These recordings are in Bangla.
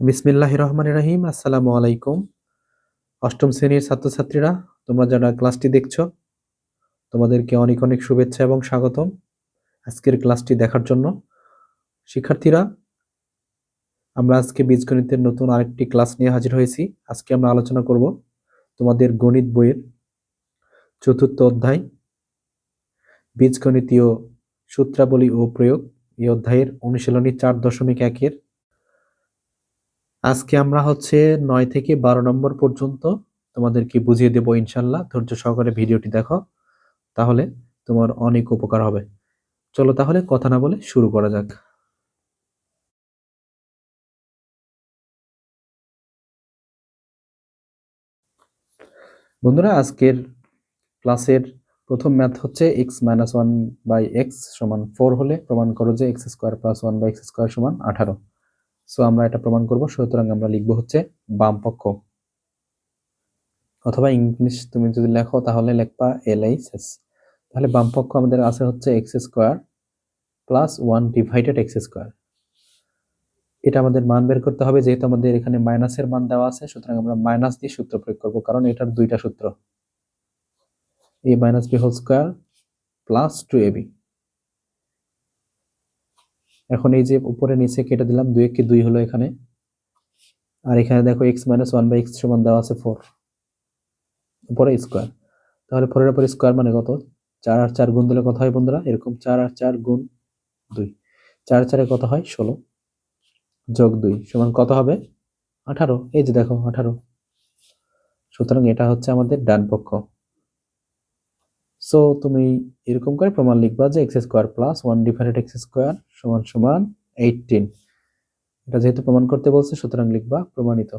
বিসমিল্লাহ রহমান রাহিম, আসসালামু আলাইকুম। অষ্টম শ্রেণির ছাত্রছাত্রীরা, তোমরা যারা ক্লাসটি দেখছ, তোমাদেরকে অনেক অনেক শুভেচ্ছা এবং স্বাগতম আজকের ক্লাসটি দেখার জন্য। শিক্ষার্থীরা, আমরা আজকে বীজগণিতের নতুন আরেকটি ক্লাস নিয়ে হাজির হয়েছি। আজকে আমরা আলোচনা করব তোমাদের গণিত বইয়ের চতুর্থ অধ্যায়, বীজগণিতীয় সূত্রাবলী ও প্রয়োগ। এই অধ্যায়ের অনুশীলনী চার দশমিক একের আজকে আমরা হচ্ছে নয় থেকে বারো নম্বর পর্যন্ত তোমাদেরকে বুঝিয়ে দেবো ইনশাল্লাহ। ধৈর্য সহকারে ভিডিওটি দেখো, তাহলে তোমার অনেক উপকার হবে। চলো তাহলে কথা না বলে শুরু করা যাক। বন্ধুরা, আজকের ক্লাসের প্রথম ম্যাথ হচ্ছে x minus one by x সমান ফোর হলে প্রমাণ করো যে x square plus one by x square সমান আঠারো। সো আমরা এটা প্রমাণ করব। সুতরাং আমরা লিখব হচ্ছে বাম পক্ষ। অথবা ইংলিশ তুমি যদি লেখো, তাহলে লেখবা এল এস তাহলে বাম পক্ষ আমাদের আছে হচ্ছে x square plus one divided x square এটা আমাদের মান বের করতে হবে, যেহেতু আমাদের এখানে মাইনাসের মান দেওয়া আছে, সুতরাং আমরা মাইনাস দিয়ে সূত্র প্রয়োগ করব, কারণ এটার দুইটা সূত্র। A minus b whole square plus two a b এখন এই যে উপরে নিচে কেটে দিলাম, দুই একে দুই হলো এখানে। আর এখানে দেখো x minus one by x সমান দেওয়া আছে ফোর উপরে স্কোয়ার তাহলে ফোরের উপর স্কোয়ার মানে কত? চার আর চার গুণ দিলে কত হয় বন্ধুরা? এরকম চার আর চার গুণ দুই। চার চারে কত হয়? ষোলো। যোগ দুই সমান কত হবে? আঠারো। এই যে দেখো, আঠারো। সুতরাং এটা হচ্ছে আমাদের ডান পক্ষ। সো তুমি এরকম করে প্রমাণ লিখবা যে x square plus one divided x square সমান সমান এইটিন এটা যেহেতু প্রমাণ করতে বলছে, সুতরাং লিখবা প্রমাণিত।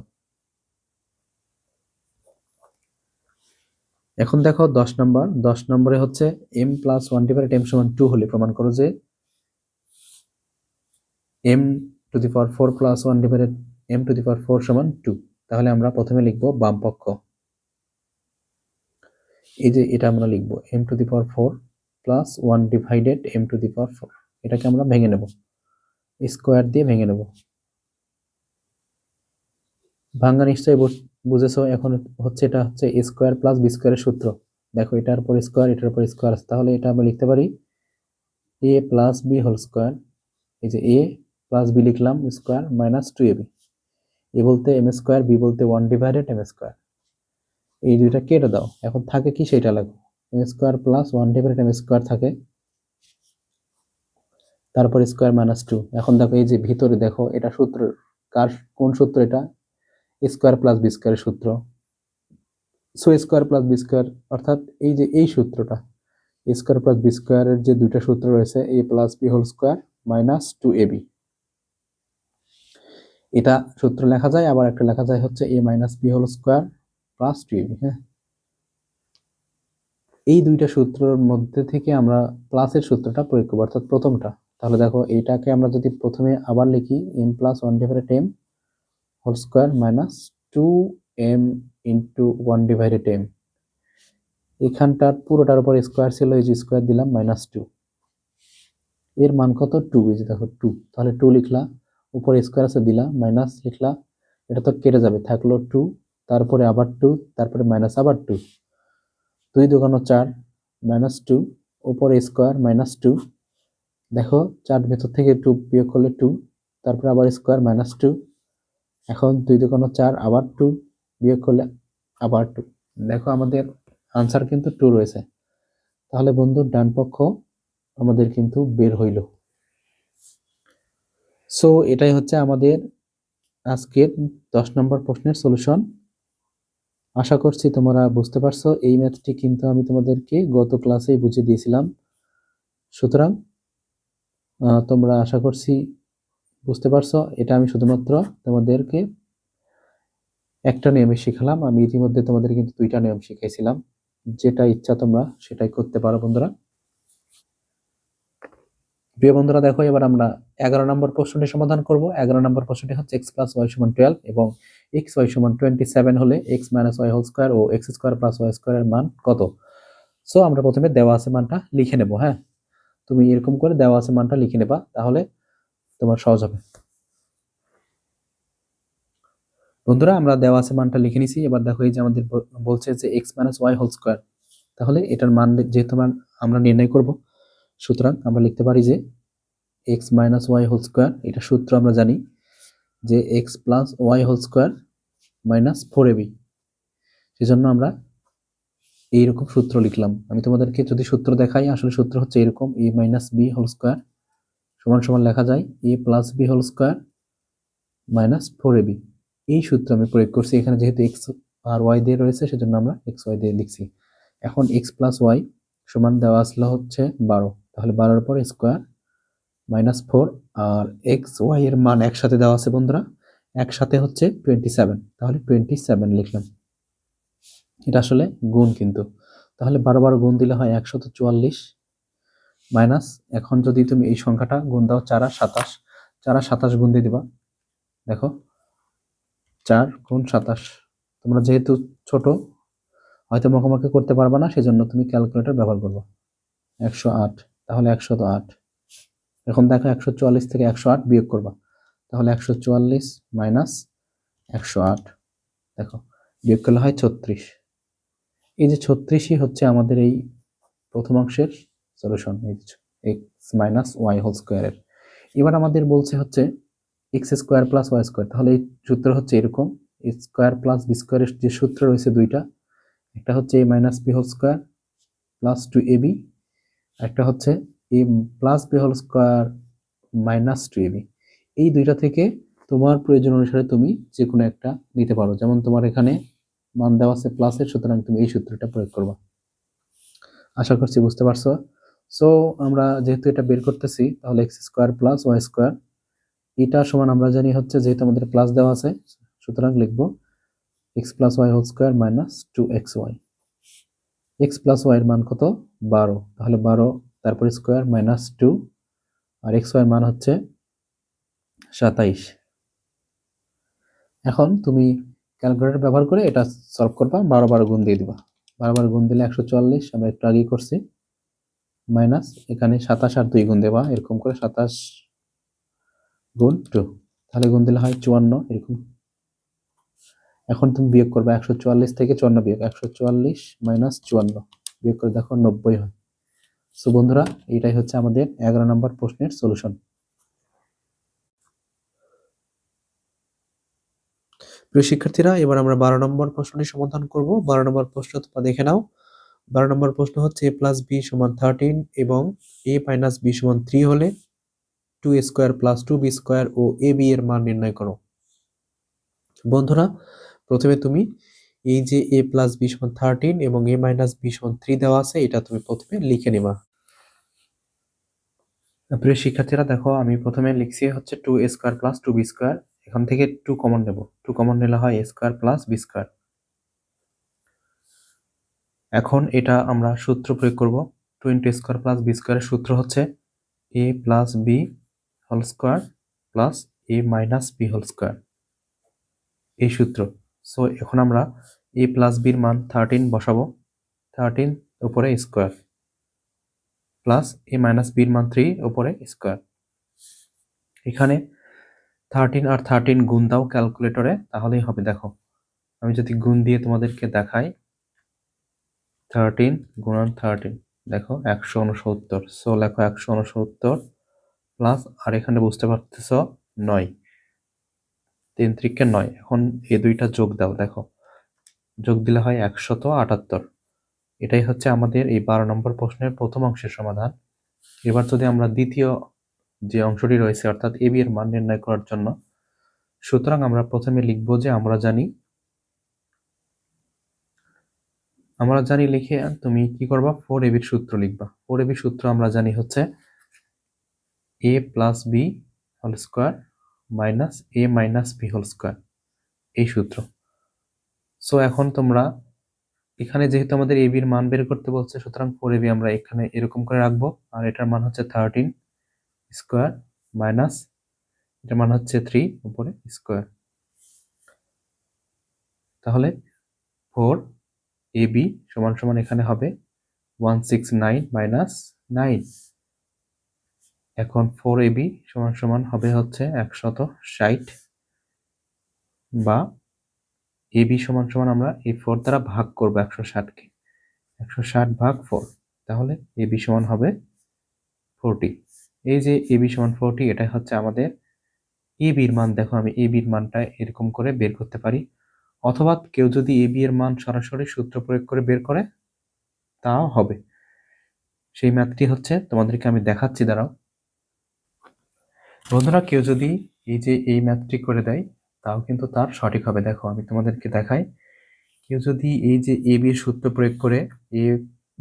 এখন দেখো দশ নম্বর। দশ নম্বরে হচ্ছে m plus one divided m সমান টু হলে প্রমাণ করো যে m to the power four plus one divided m to the power four সমান টু তাহলে আমরা প্রথমে লিখব বাম পক্ষ। এই যে এটা আমরা লিখব m to the power four plus one divided m to the power four এটাকে আমরা ভেঙে নেব। স্কোয়ার দিয়ে ভেঙে নেব। ভাঙ্গা নিশ্চয়ই বুঝেছ? এখন হচ্ছে এটা হচ্ছে স্কোয়ার প্লাস বি স্কোয়ারের সূত্র। দেখো এটার পর স্কোয়ার এটার উপর স্কোয়ার তাহলে এটা আমরা লিখতে পারি a plus b whole square এই যে এ প্লাস বি লিখলাম square minus two a b a বলতে এম স্কোয়ার বি বলতে ওয়ান ডিভাইডেড এম স্কোয়ার এই দুইটা কেটে দাও। এখন থাকে কি সেটা লাগবে? M square plus one divided m square থাকে। তারপর স্কোয়ার মাইনাস টু এখন দেখো এই যে ভিতরে দেখো, এটা সূত্র কার, কোন সূত্র এটা? স্কোয়ার প্লাস বি স্কোয়ারের সূত্র। So square plus b square অর্থাৎ এই যে এই সূত্রটা স্কোয়ার প্লাস বি স্কোয়ারের যে দুইটা সূত্র রয়েছে a plus b whole square minus two a b এটা সূত্র লেখা যায়, আবার একটা লেখা যায় হচ্ছে a minus b whole square plus two হ্যাঁ? এই দুইটা সূত্রের মধ্যে থেকে আমরা প্লাসের সূত্রটা প্রয়োগ করব, অর্থাৎ প্রথমটা। তাহলে দেখো, এইটাকে আমরা যদি প্রথমে আবার লিখি m plus one divided m whole square minus two m into one divided m এখানটার পুরোটার উপর স্কোয়ার ছিল, এই যে স্কোয়ার দিলাম মাইনাস টু এর মান কত? টু এই যে দেখো টু তাহলে টু লিখলা, উপরে স্কোয়ার আছে, দিলা মাইনাস লিখলা, এটা তো কেটে যাবে, থাকল টু তারপরে আবার টু তারপরে মাইনাস আবার টু দুই দোকানো চার মাইনাস টু ওপরে স্কোয়ার মাইনাস টু দেখো, চার ভেতর থেকে টু বিয়োগ করলে টু তারপরে আবার স্কোয়ার মাইনাস টু এখন দুই দোকানো চার, আবার টু বিয়োগ করলে আবার টু দেখো, আমাদের আনসার কিন্তু টু রয়েছে। তাহলে বন্ধু, ডান পক্ষ আমাদের কিন্তু বের হইল। সো এটাই হচ্ছে আমাদের আজকের দশ নম্বর প্রশ্নের সলিউশন আশা করছি তোমরা বুঝতে পারছ। এই ম্যাথটি কিন্তু আমি তোমাদেরকে গত ক্লাসেই বুঝিয়ে দিয়েছিলাম। সুতরাং তোমরা আশা করছি বুঝতে পারছ। এটা আমি শুধুমাত্র তোমাদেরকে একটা নিয়মে শিখালাম। আমি ইতিমধ্যে তোমাদের কিন্তু দুইটা নিয়ম শিখাইছিলাম। যেটা ইচ্ছা তোমরা সেটাই করতে পারো বন্ধুরা। প্রিয় বন্ধুরা, দেখো, এবার আমরা এগারো নম্বর প্রশ্নটি সমাধান করব। এগারো নম্বর প্রশ্নটি হচ্ছে এক্স প্লাস ওয়াই সমান টুয়েলভ এবং এক্স ওয়াই সমান টোয়েন্টি সেভেন হলে x minus y whole square ও এক্স স্কোয়ার প্লাস ওয়াই স্কোয়ারের মান কত? সো আমরা প্রথমে দেওয়া আছে মানটা লিখে নেব হ্যাঁ? তুমি এরকম করে দেওয়া আছে মানটা লিখে নেবা, তাহলে তোমার সহজ হবে। বন্ধুরা, আমরা দেওয়া আছে মানটা লিখে নিছি। এবার দেখো, এই যে আমাদের বলছে যে x minus y whole square তাহলে এটার মান যেহেতু আমরা নির্ণয় করব সুতরাং আমরা লিখতে পারি যে x minus y whole square এটা সূত্র আমরা জানি যে x plus y whole square minus four a b সেজন্য আমরা এইরকম সূত্র লিখলাম। আমি তোমাদেরকে যদি সূত্র দেখাই, আসলে সূত্র হচ্ছে এরকম a minus b whole square সমান সমান লেখা যায় a plus b whole square minus four a b এই সূত্র আমি প্রয়োগ করছি, এখানে যেহেতু এক্স আর ওয়াই দিয়ে রয়েছে, সেজন্য আমরা এক্স ওয়াই দিয়ে লিখছি। এখন এক্স প্লাস ওয়াই সমান দেওয়া আসলে হচ্ছে বারো। তাহলে বারোর পর স্কোয়ার মাইনাস ফোর আর এক্স ওয়াই এর মান একসাথে দেওয়া আছে বন্ধুরা। একসাথে হচ্ছে টোয়েন্টি সেভেন তাহলে টোয়েন্টি সেভেন লিখলাম। এটা আসলে গুণ কিন্তু। তাহলে বারো বারো গুণ দিলে হয় একশত চুয়াল্লিশ মাইনাস এখন যদি তুমি এই সংখ্যাটা গুণ দাও চার আর সাতাশ। চার আর সাতাশ গুণ দিয়ে দিবা। দেখো, চার গুণ সাতাশ। তোমরা যেহেতু ছোট, হয়তো মুখোমুখি করতে পারবে না, সেজন্য তুমি ক্যালকুলেটর ব্যবহার করবে। একশো আট। তাহলে একশত আট। এখন দেখো একশো চুয়াল্লিশ থেকে একশো আট বিয়োগ করবা। তাহলে একশো চুয়াল্লিশ মাইনাস একশো আট। দেখো, বিয়োগ করলে হয় ছত্রিশ। এই যে ছত্রিশই হচ্ছে আমাদের এই প্রথম অংশের solution x minus y whole স্কোয়ারের এবার আমাদের বলছে হচ্ছে x square plus y square তাহলে এই সূত্র হচ্ছে এরকম স্কোয়ার প্লাস বি স্কোয়ারের যে সূত্র রয়েছে দুইটা, একটা হচ্ছে a minus b whole square plus two a b একটা হচ্ছে a plus b whole square minus two a. B এই দুইটা থেকে তোমার প্রয়োজন অনুসারে তুমি যে কোনো একটা নিতে পারো। যেমন তোমার এখানে মান দেওয়া আছে প্লাসের সুতরাং তুমি এই সূত্রটা প্রয়োগ করবা। আশা করছি বুঝতে পারছ? সো আমরা যেহেতু এটা বের করতেছি, তাহলে x square plus y square এটা সমান আমরা জানি হচ্ছে যেহেতু আমাদের প্লাস দেওয়া আছে, সুতরাং লিখব x plus y whole square minus two x y x plus y এর মান কত? বারো। তাহলে বারো, তারপর স্কোয়ার মাইনাস টু আর এক্স ওয়াই মান হচ্ছে সাতাইশ। এখন তুমি ক্যালকুলেটর ব্যবহার করে এটা সলভ করবা, বারো বারো গুণ দিয়ে দিবা। বারো বারো গুণ দিলে একশো চুয়াল্লিশ আমরা একটু আগেই করছি। মাইনাস এখানে সাতাশ আর দুই গুণ দেবা, এরকম করে সাতাশ গুণ টু তাহলে গুণ দিলে হয় চুয়ান্ন, এরকম। এখন তুমি বিয়োগ করবে একশো চুয়াল্লিশ থেকে চুয়ান্ন বিয়োগ, একশো চুয়াল্লিশ মাইনাস চুয়ান্ন। বিয়োগ করে দেখো নব্বই হয়। সো বন্ধুরা, এটাই হচ্ছে আমাদের এগারো নম্বর প্রশ্নের সলিউশন প্রিয় শিক্ষার্থীরা, এবার আমরা বারো নম্বর প্রশ্নটি সমাধান করব। বারো নম্বর প্রশ্ন তোমরা দেখে নাও। বারো নম্বর প্রশ্ন হচ্ছে এ প্লাস বি সমান থার্টিন এবং এ মাইনাস বি সমান থ্রি হলে two square plus two b square O A B এর মান নির্ণয় করো। বন্ধুরা, প্রথমে তুমি এই যে এ প্লাস বি সমান থার্টিন এবং এ মাইনাস বি সমান থ্রি দেওয়া আছে, এটা তুমি প্রথমে লিখে নিবা। প্রিয় শিক্ষার্থীরা, দেখো, আমি প্রথমে লিখছি হচ্ছে two a square plus two b square এখান থেকে টু কমন নেব। টু কমন নিলে হয় a square plus b square এখন এটা আমরা সূত্র প্রয়োগ করব। Two into square plus b স্কোয়ারের সূত্র হচ্ছে a plus b whole square plus a minus b whole square এই সূত্র। সো এখন আমরা এ প্লাস বির মান থার্টিন বসাবো। থার্টিন উপরে স্কোয়ার প্লাস এ মাইনাস বির মান থ্রি উপরে স্কোয়ার এখানে থার্টিন আর থার্টিন গুণ দাও ক্যালকুলেটরে তাহলেই হবে। দেখো, আমি যদি গুণ দিয়ে তোমাদেরকে দেখাই থার্টিন গুণন থার্টিন দেখো একশো উনসত্তর। সো লেখো একশো উনসত্তর প্লাস আর এখানে বুঝতে পারতেছ, নয়। তিন ত্রিকে নয়, এখন এ দুইটা যোগ দাও, দেখো। যোগ দিলে হয় একশত আটাত্তর। এটাই হচ্ছে আমাদের এই বারো নম্বর প্রশ্নের প্রথম অংশের সমাধান। এবার যদি আমরা দ্বিতীয় যে অংশটি রয়েছে, অর্থাৎ এ বি এর মান নির্ণয় করার জন্য, সুতরাং আমরা প্রথমে লিখব যে আমরা জানি আমরা জানি লিখে তুমি কি করবা? ফোর এবির সূত্র লিখবা। ফোর এবির সূত্র আমরা জানি হচ্ছে a plus b whole square minus a minus b whole square এই সূত্র। সো এখন তোমরা এখানে যেহেতু আমাদের এ বির মান বের করতে বলছে, সুতরাং ফোর এবি আমরা এখানে এরকম করে রাখব, আর এটার মান হচ্ছে থার্টিন স্কোয়ার মাইনাস এটার মান হচ্ছে থ্রি উপরে স্কোয়ার তাহলে ফোর এ বি সমান সমান এখানে হবে one six nine minus nine এখন ফোর এবি সমান সমান হবে হচ্ছে একশত ষাট বা এ বি সমান সমান আমরা এই ফোর দ্বারা ভাগ করব একশো ষাটকে একশো ষাট ভাগ ফোর তাহলে এ বি সমান হবে ফোরটি এই যে এ বি সমান ফোরটি এটা হচ্ছে আমাদের এ বির মান। দেখো আমি এ বির মানটা এরকম করে বের করতে পারি। অথবা কেউ যদি এ বি এর মান সরাসরি সূত্র প্রয়োগ করে বের করে তাও হবে। সেই ম্যাথটি হচ্ছে তোমাদেরকে আমি দেখাচ্ছি, দাঁড়াও। বন্ধুরা, কেউ যদি এই যে এই ম্যাথটি করে দেয়, তাও কিন্তু তার সঠিক হবে। দেখো, আমি তোমাদেরকে দেখাই। কেউ যদি এই যে এ বি সূত্র প্রয়োগ করে এ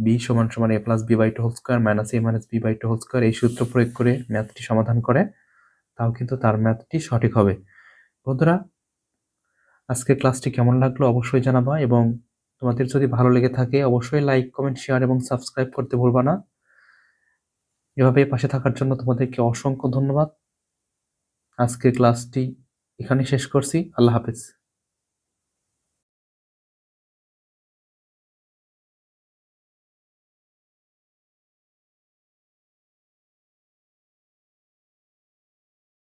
বি সমান সমান a plus b by two whole square minus a minus b by two whole square এই সূত্র প্রয়োগ করে ম্যাথটি সমাধান করে, তাও কিন্তু তার ম্যাথটি সঠিক হবে। বন্ধুরা, আজকের ক্লাসটি কেমন লাগল অবশ্যই জানাবা এবং তোমাদের যদি ভালো লেগে থাকে অবশ্যই লাইক কমেন্ট শেয়ার এবং সাবস্ক্রাইব করতে ভুলবা না। এভাবে পাশে থাকার জন্য তোমাদেরকে অসংখ্য ধন্যবাদ। আজকের ক্লাসটি এখানে শেষ করছি। আল্লাহ হাফেজ।